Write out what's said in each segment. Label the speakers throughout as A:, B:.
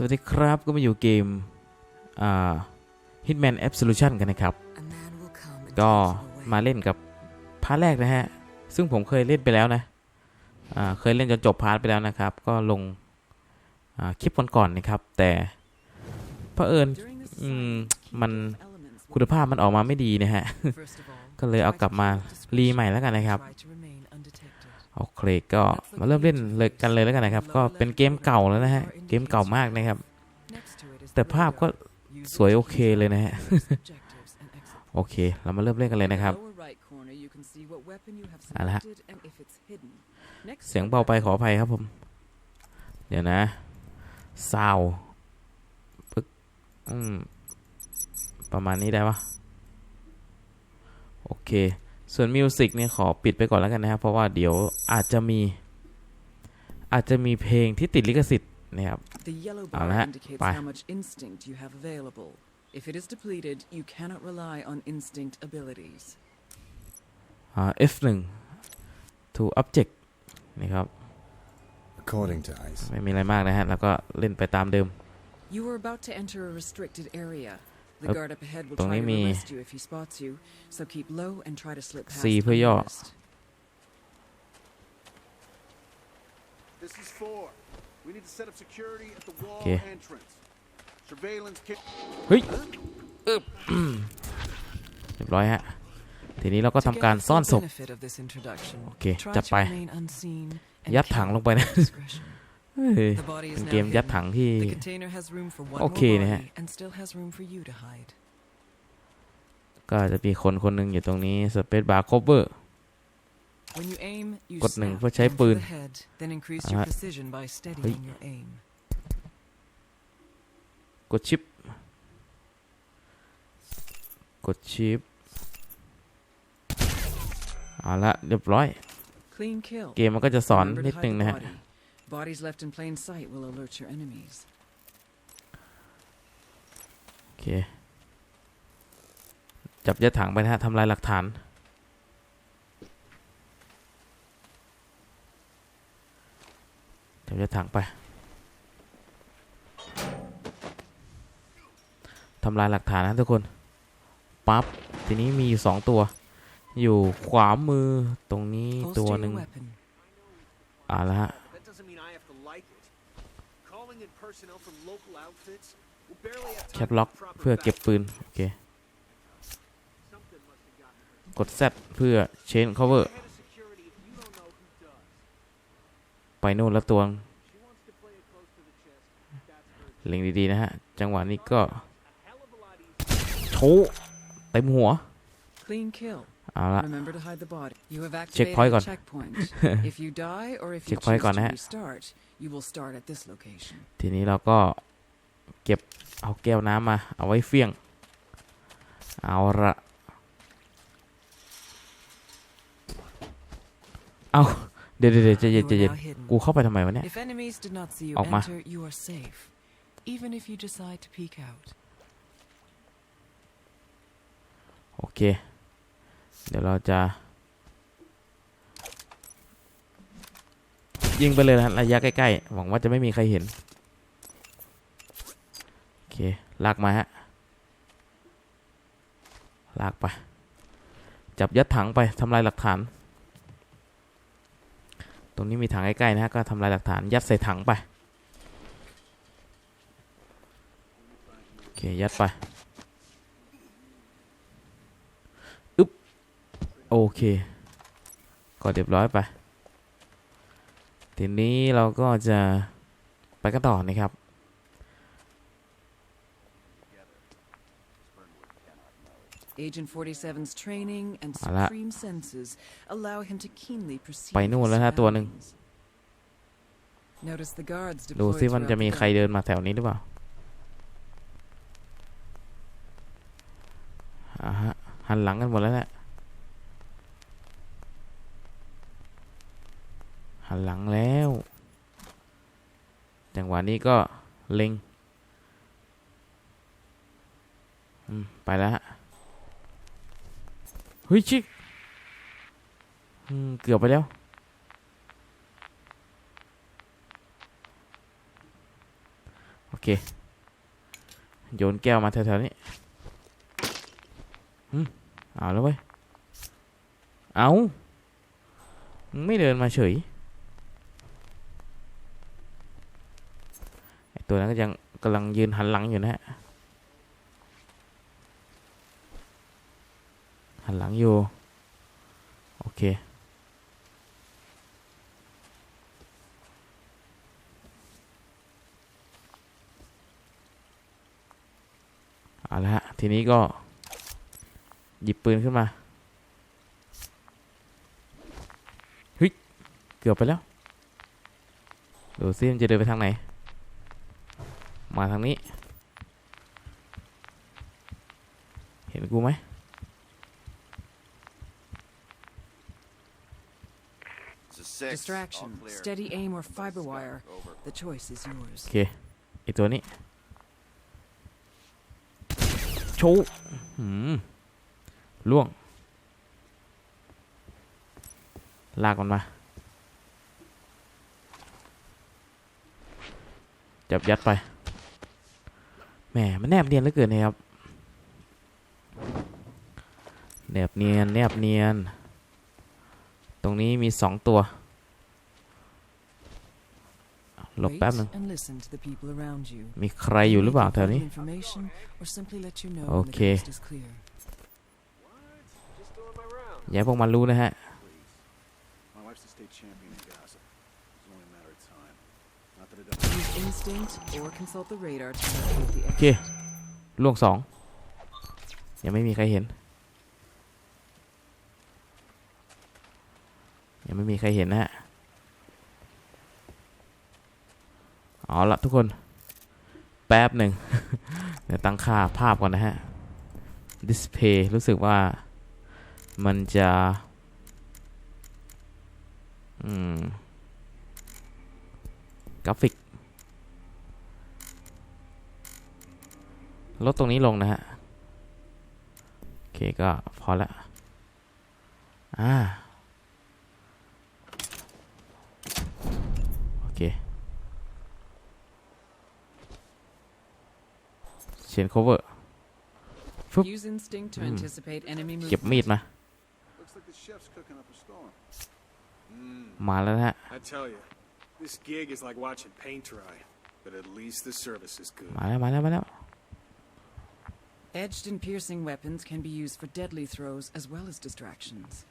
A: สวัสดีครับก็มาอยู่เกม Hitman Absolution กันนะครับ ก็มาเล่นกับพาร์ทแรกนะฮะซึ่งผมเคยเล่นไปแล้วนะเคยเล่นจนจบพาร์ทไปแล้วนะครับ ก็ลงคลิปก่อนๆนะครับ แต่เพอเอิญมันคุณภาพมันออกมาไม่ดีนะฮะก็เลยเอากลับมารีใหม่แล้วกันนะครับโอเคก็มาเริ่มเล่นเลยกันเลยแล้วกันนะครับก็เป็นเกมเก่าแล้วนะฮะเกมเก่ามากนะครับ แต่ภาพก็สวยโอเคเลยนะฮะโอเคเรามาเริ่มเล่นกันเลยนะครับเอาละฮะเสียงเบาไปขออภัยครับผมเดี๋ยวนะซาวปึ๊กประมาณนี้ได้ปะโอเคส่วนมิวสิกเนี่ยขอปิดไปก่อนแล้วกันนะครับเพราะว่าเดี๋ยวอาจจะมีอาจจะมีเพลงที่ติดลิขสิทธิ์นะครับเอาละฮะไป If it is depleted, you cannot rely on instinct abilities. F1 to object นะครับ According to ICE ไม่มีอะไรมากนะฮะแล้วก็เล่นไปตามเดิม You are about to enter a restricted area. ตรงนี้มีซีเพื่อย่อ This is four. เฮ้ยเอเรียบร้อยฮะ ทีนี้เราก็ทำการซ่อนศพ โอเคจับไป ยัดถังลงไปนะเป็นเกมยัดถังที่โอเคนะฮะ ก็จะมีคนคนหนึ่งอยู่ตรงนี้ สเปซบาร์คเบอร์ กดหนึ่งเพื่อใช้ปืน กดชิป กดชิป เอาละเรียบร้อย เกมมันก็จะสอนนิดนึงนะฮะ Bodies left in plain sight will alert your enemies. Okay. จับยัดถังไปนะฮะ ทำลายหลักฐานจับยัดถังไปทำลายหลักฐานนะทุกคน ปั๊บ ทีนี้มีอยู่สองตัว อยู่ขวามือตรงนี้ตัวหนึ่งอ่าแล้วฮะแคปล็อกเพื่อเก็บปืนโอเคกด Z เพื่อเชนคอเวอร์ ไปโน่นละตัวเล็งดี ๆ นะฮะ จังหวะนี้ก็โชเต็มหัวเอาละเช็คพอยต์ก่อนเช็คพอยต์ก่อนนะฮะทีนี้เราก็เก็บเอาแก้วน้ำมาเอาไว้เฟี้ยงเอาละเอาเดี๋ยวเดี๋ยวเดี๋ยวจเย็นยวกูเข้าไปทำไมวะเนี่ยออกมาโอเคเดี๋ยวเราจะ ยิงไปเลยนะระยะใกล้ ๆ หวังว่าจะไม่มีใครเห็น โอเค ลากมาฮะ ลากไป จับยัดถังไปทำลายหลักฐาน ตรงนี้มีถังใกล้ ๆ นะฮะ ก็ทำลายหลักฐานยัดใส่ถังไป โอเค ยัดไปโอเค ก็เรียบร้อยไป ทีนี้เราก็จะ ไปกันต่อนะครับ ไปนู่นแล้วฮะตัวหนึ่ง ดูซิมันจะมีใครเดินมาแถวนี้หรือเปล่าอ่าฮะ หันหลังกันหมดแล้วแหละหันหลังแล้วจังหวะนี้ก็เล็งไปแล้วฮะ เฮ้ยชิเกือบไปแล้ว โอเค โยนแก้วมาแถวๆนี้เอาแล้วเว้ย เอา ไม่เดินมาเฉยตัวนั้นก็ยังกำลังยืนหันหลังอยู่นะฮะ หันหลังอยู่โอเคเอาละฮะทีนี้ก็ หยิบปืนขึ้นมาเฮ้ยเกือบไปแล้วดูซิมันจะเดินไปทางไหนมาทางนี้ เห็นกูไหมโอเคไอตัวนี้โชว์ล่วง ลากมันมา จับยัดไปแหมมันแนบเนียนเหลือเกินนะครับแนบเนียนแนบเนียนตรงนี้มีสองตัวหลบแป๊บนึงมีใครอยู่หรือเปล่าแถวนี้โอเคอย่าพวกมันรู้นะฮะโอเคล่วงสอง ยังไม่มีใครเห็น ยังไม่มีใครเห็นนะฮะ อ๋อละทุกคน แป๊บหนึ่งเดี๋ยวตั้งค่าภาพก่อนนะฮะ display รู้สึกว่ามันจะกราฟิกลดตรงนี้ลงนะฮะ โอเค ก็พอละอ่า โอเคเขียน cover ฟึบเก็บมีดมา มาแล้วฮะ มาแล้ว มาแล้วมาแล้ว Edged and piercing weapons can be used for deadly throws as well as distractions.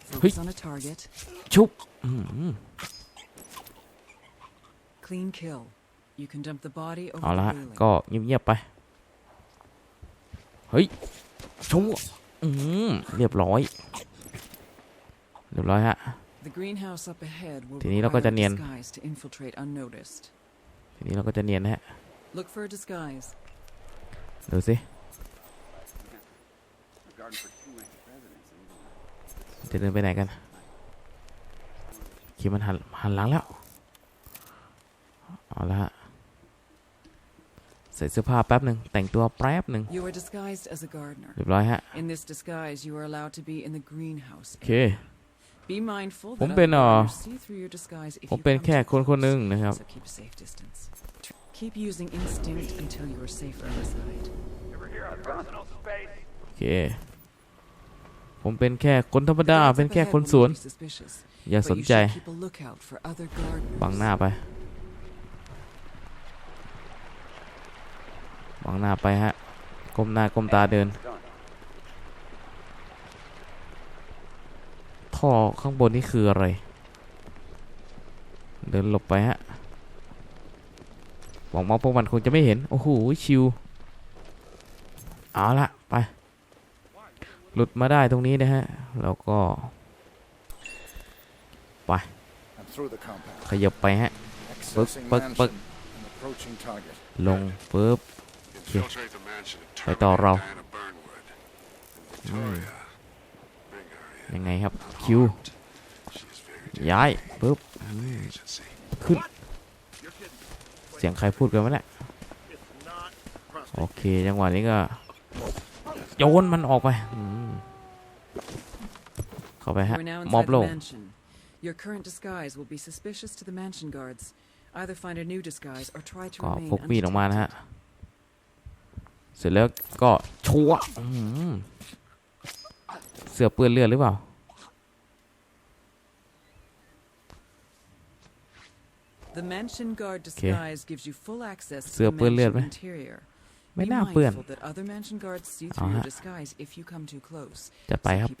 A: Focus on a target. Clean kill. You can dump the body over the railing. The greenhouse up ahead to infiltrate unnoticed. Look for a disguise. ดูสิ จะเดินไปไหนกันคิดมันหันหันหลังแล้ว เอาละะใส่เสื้อผ้าแป๊บหนึ่งแต่งตัวแป๊บหนึ่งเรียบร้อยฮะโอเคผมเป็นอ๋อผมเป็นแค่คนคนหนึ่งนะครับ Keep using instinct until you are safer f inside. Over h e r on personal space. โอเคผมเป็นแค่คนธรรมดาเป็นแค่คนสวนอย่าสนใจบังหน้าไปบังหน้าไปฮะก้มหน้าก้มตาเดิน ท่อข้างบนนี่คืออะไร เดินหลบไปฮะหวังว่าพวกมันคงจะไม่เห็น โอ้โหชิวเอาละไปหลุดมาได้ตรงนี้นะฮะแล้วก็ไป ขยับไปฮะปึ๊บปึ๊บปึ๊บลงปึ๊บไปต่อเรายังไงครับคิวย้ายปึ๊บขึ้นียงใครพูดกันวะเนี่ยโอเคจังหวะนี้ก็โยนมันออกไปเข้าไปฮะมอบลก Your current disguise will be suspicious to the mansion guards. Either find a new disguise or try to remain ก็พกมีดออกมานะฮะเสร็จแล้วก็ชัวเสื้อเปื้อนเลือดหรือเปล่า The mansion guard disguise gives you full access to the i n t e r i o r ไม่น่าเปื้อนเอาฮะจะไปครับเ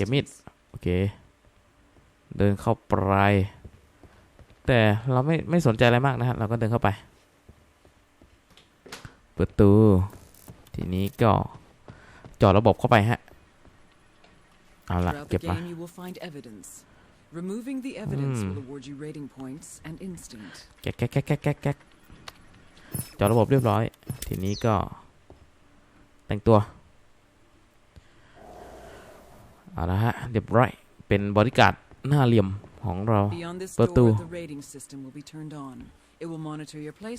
A: ก็บมิดโอเคเดินเข้าไปแต่เราไม่ไม่สนใจอะไรมากนะฮะเราก็เดินเข้าไปเปิดตูทีนี้ก็จอดระบบเข้าไปฮะเอาละเก็บมา Removing the evidence will award you rating points and instinct. แก๊กแก๊กแก๊กแก๊กแก๊กจอระบบเรียบร้อย ทีนี้ก็แต่งตัว เอาละฮะ เรียบร้อย เป็นบริการหน้าเหลี่ยมของเราเปิดประตู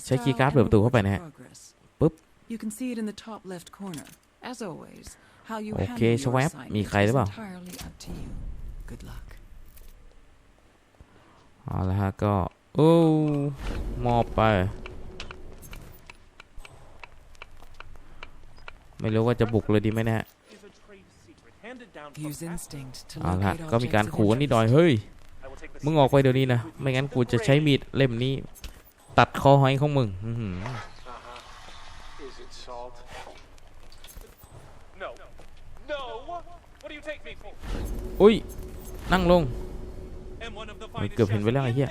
A: ใช้คีย์การ์ดเปิดประตูเข้าไปนะฮะปุ๊บโอเคชวบมีใครหรือเปล่าเอาละฮะก็โอ้มอบไป ไม่รู้ว่าจะบุกเลยดีไหมนะเอาละก็มีการขู่นิดหน่อยเฮ้ยมึงออกไปเดี๋ยวนี้นะ ไม่งั้นกูจะใช้มีดเล่มนี้ ตัดคอหอยของมึงอุ้ยนั่งลงมันเกือบเห็นไปแล้วไอ้เหี้ย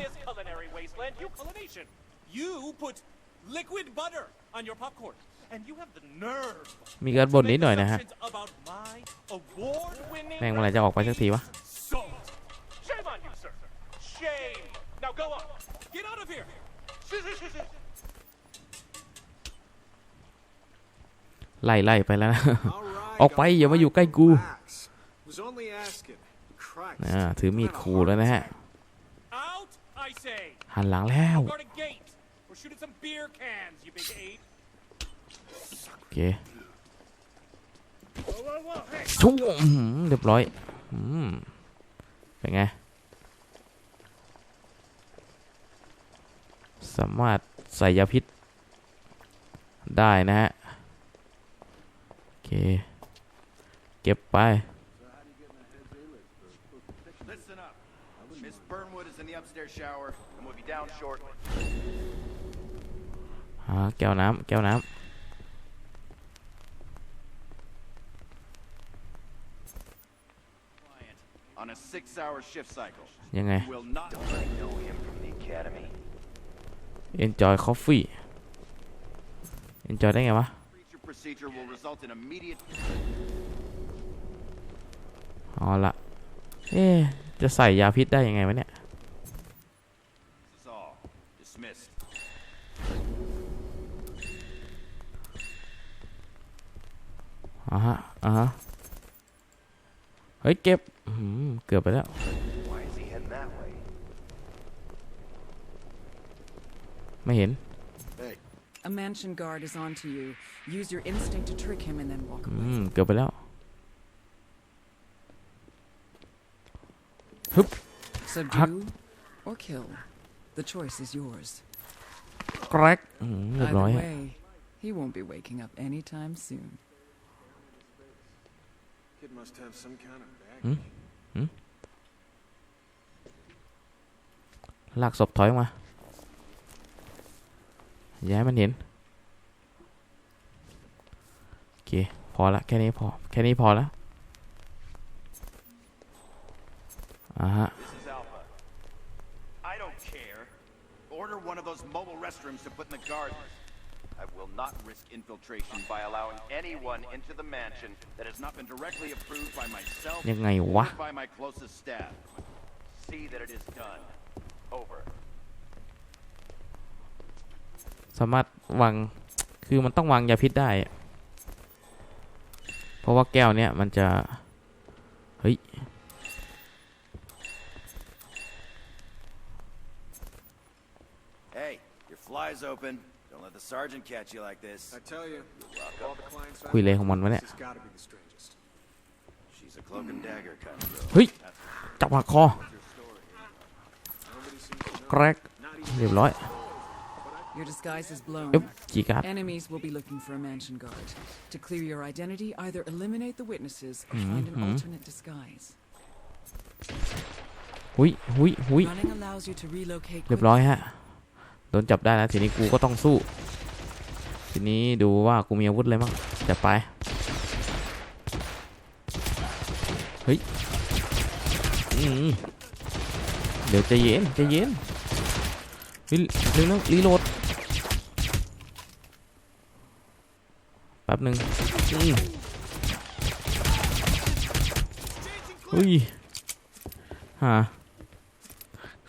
A: มีการบ่นนิดหน่อยนะฮะแม่งเมื่อไรจะออกไปสักทีวะไล่ไล่ไปแล้ว ออกไปอย่ามาอยู่ใกล้กูอ่ถือมีดขู่แล้วนะฮะหันหลังแล้วโอเคทุบเรียบร้อยเป็นไงสามารถใส่ยาพิษ ได้นะฮะโอเคเก็บไป shower, and we'll be down shortly. อ่าแก้วน้ำแก้วน้ำ On a six-hour shift cycle. ยังไง Will not know him from the academy. Enjoy coffee. Enjoy ได้ไงวะ procedure will result in immediate เอาละเอ๊จะใส่ยาพิษได้ยังไงวะเนี่ย missed. อ่าฮะอ่าฮะเฮ้ยเก็บเกือบไปแล้ว ไม่เห็น uh-huh, uh-huh. hmm, A mansion guard is on to you. Use your instinct to trick him and then walk away. อืมเกือบไปแล้วฮึบ hmm, Subdue or kill. The choice is yours. c r กรกเรียบร้อย he won't be waking up anytime soon. Kid must have some kind of b a g Hmm. Hmm. ลากศพถอยออกมาย้ายมันเห็นโอเคพอละแค่นี้พอแค่นี้พอละอ่าฮะ those mobile restrooms to put in the garden. I will not risk infiltration by allowing anyone into the mansion that has not been directly approved by myself or by my closest staff. See that it is done. Over. สามารถวาง คือมันต้องวางยาพิษได้ เพราะว่าแก้วเนี้ยมันจะ เฮ้ย eyes open. Don't let the sergeant catch you like this. I tell you, all the clients คุยเลยของมันวะเนี่ย has got to be the strangest. She's a cloak and dagger kind of girl. เฮ้ยจับหักคอ Nobody seems to Your disguise is blown. Enemies will be looking for a mansion guard. To clear your identity, either eliminate the witnesses or find an mm-hmm. alternate disguise. หุยหุยหุย Running allows you to relocate เรียบร้อยฮะโดนจับได้แล้วทีนี้กูก็ต้องสู้ทีนี้ดูว่า กูมีอาวุธเลยมั้งจะไปเฮ้ยเดี๋ยวจะเย็นจะเย็นเร็วๆรีโหลด แป๊บหนึ่งอุ้ยฮะ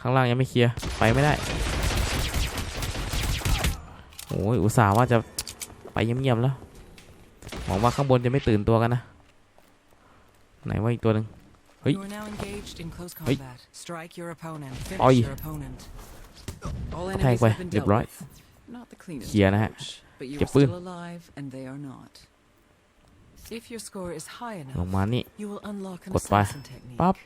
A: ข้างล่างยังไม่เคลียร์ไปไม่ได้โอ้ยอุตส่าห์ว่าจะไปเงียบๆแล้วหวังว่าข้างบนจะไม่ตื่นตัวกันนะไหนว่าอีกตัวหนึ่งเฮ้ยเฮ้ยอ้ยแทงไปเรียบร้อยเขียนะฮะเก็บปืนลงมานี่กดไปปั๊บ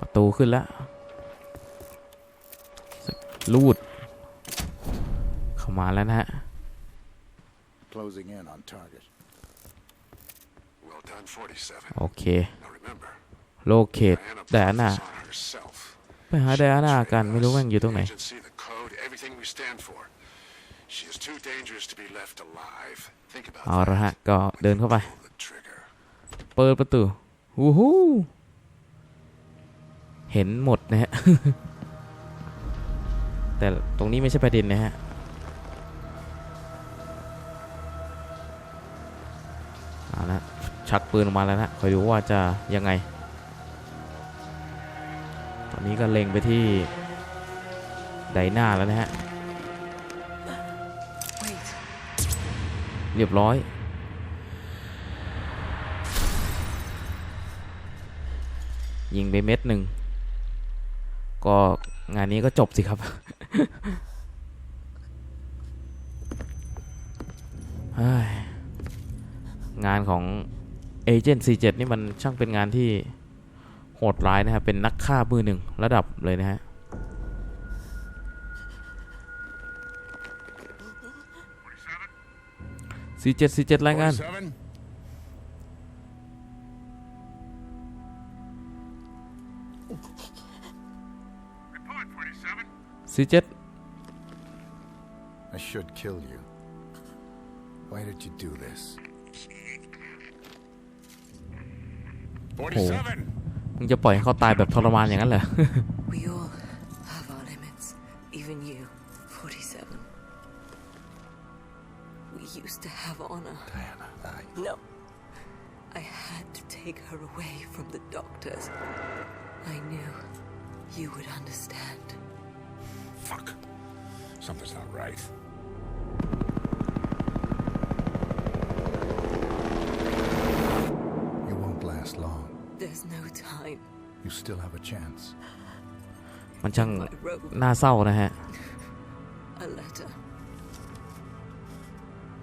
A: ประตูขึ้นแล้วรูดข้ามาแล้วนะฮะโอเคโลเคตแดนน่ะไปหาแดนน่ากันไม่รู้ว่าอยู่ตรงไหนเอาละฮะก็เดินเข้าไปเปิดประตูวู้ฮูเห็นหมดนะฮะแต่ตรงนี้ไม่ใช่ประเด็นนะฮะชักปืนออกมาแล้วนะคอยดูว่าจะยังไง ตอนนี้ก็เล็งไปที่ไดหน้าแล้วนะฮะ เรียบร้อย ยิงไปเม็ดหนึ่ง ก็ งานนี้ก็จบสิครับงานของเอเจนต์สีเจ็นี่มันช่างเป็นงานที่โหดร้ายนะครับเป็นนักฆ่ามือหนึ่งระดับเลยนะฮะสี่เจ็ดสี่เจ็ดรายงานสี่เจ็ด I should kill you. Why did you do this? Forty-seven. We all have our limits, even We used to have honor. Diana, I... No. I had to take her away from the doctors. I knew you would understand. Fuck. Something's not right. time. You still have a chance. มันช่างน่าเศร้านะฮะ A letter.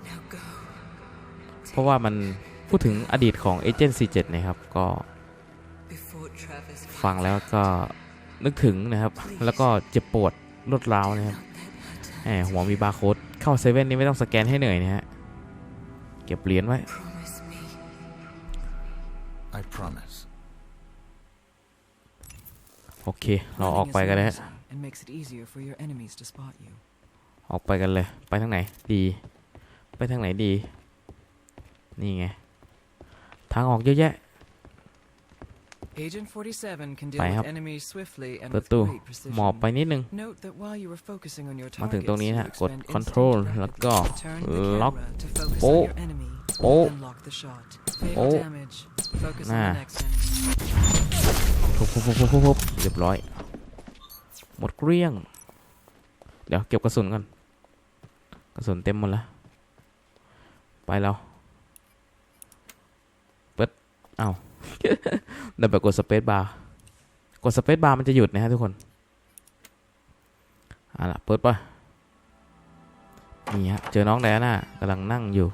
A: Now go. เพราะว่ามันพูดถึงอดีตของเอเจนซี่เจ็ดนะครับก็ฟัง แล้วก็นึกถึงนะครับแล้วก็เจ็บปวดรวดร้าวนะครับแหมหัวมีบาร์โค้ดเข้าเซเว่นนี่ไม่ต้องสแกนให้เหนื่อยนะฮะเก็บเหรียญไว้ I promise. โอเค เราออกไปกันแล้วออกไปกันเลย ไปทางไหน ดี ไปทางไหนดี นี่ไง ทางออกเยอะแยะ Agent 47 can deal with enemies swiftly and t h e r e c s i o n หมอบไปนิดนึง o e t o f o c u s on your e มาถึงตรงนี้นะกด Control แล้วก็ล็อก โอ้ โอ้ โอ้น่าทุบทุบทุบทุบเรียบร้อย หมด เกลี้ยง เดี๋ยวเก็บกระสุนก่อนกระสุนเต็มหมดแล้วไปแล้วเปิดเอาเดี๋ยวไปกดสเปซบาร์กดสเปซบาร์มันจะหยุดนะฮะทุกคนเอาล่ะ เปิดไป นี่ฮะ เจอน้องแดน่ากำลังนั่งอยู่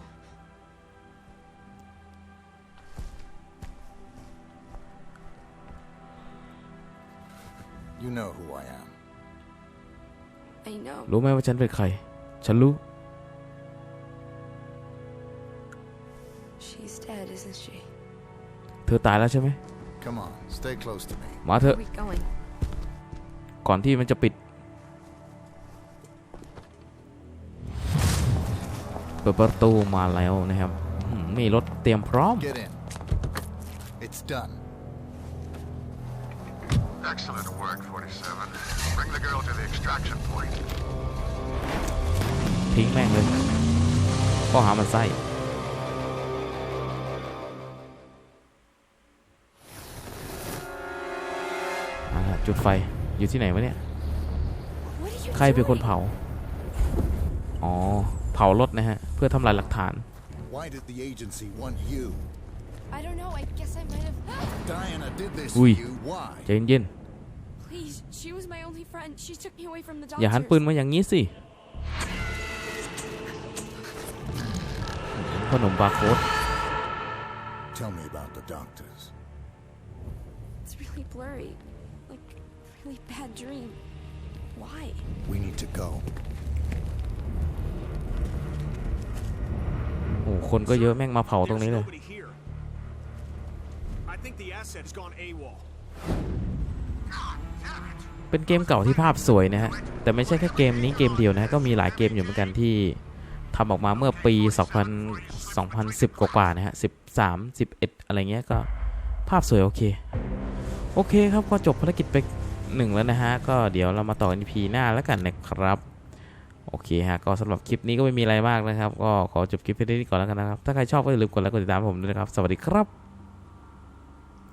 A: รู้ไหมว่าฉันเป็นใคร ฉันรู้ เธอตายแล้วใช่ไหมมาเถอะก่อนที่มันจะปิด เปิดประตูมาแล้วนะครับมีรถเตรียมพร้อม Excellent work, 47. Bring the girl to the extraction point. ทิ้งแม่งเลยข้อหามันไส้จุดไฟอยู่ที่ไหนวะเนี่ยใครเป็นคนเผาอ๋อเผารถนะฮะเพื่อทำลายหลักฐานอุ้ยใจเย็นอย่าหันปืนมาอย่างนี้สิขนมบาร์โค้ด Tell me about the doctors. It's really blurry. Like, really bad dream. Why? We need to go. โอ้คนก็เยอะแม่งมาเผาตรงนี้เลย I think the asset has gone AWOL. เป็นเกมเก่าที่ภาพสวยนะฮะ แต่ไม่ใช่แค่เกมนี้เกมเดียวนะก็มีหลายเกมอยู่เหมือนกันที่ทำออกมาเมื่อปี 2000 2010 กว่าๆนะฮะ 13 11 อะไรเงี้ย ก็ภาพสวยโอเค โอเคครับก็จบภารกิจไปหนึ่งแล้วนะฮะ ก็เดี๋ยวเรามาต่อ EP หน้าแล้วกันนะครับ โอเคฮะ ก็สำหรับคลิปนี้ก็ไม่มีอะไรมากนะครับ ก็ขอจบคลิปเพียงเท่านี้ก่อนแล้วกันนะครับ ถ้าใครชอบก็อย่าลืมกดไลค์กดติดตามผมด้วยนะครับ สวัสดีครับ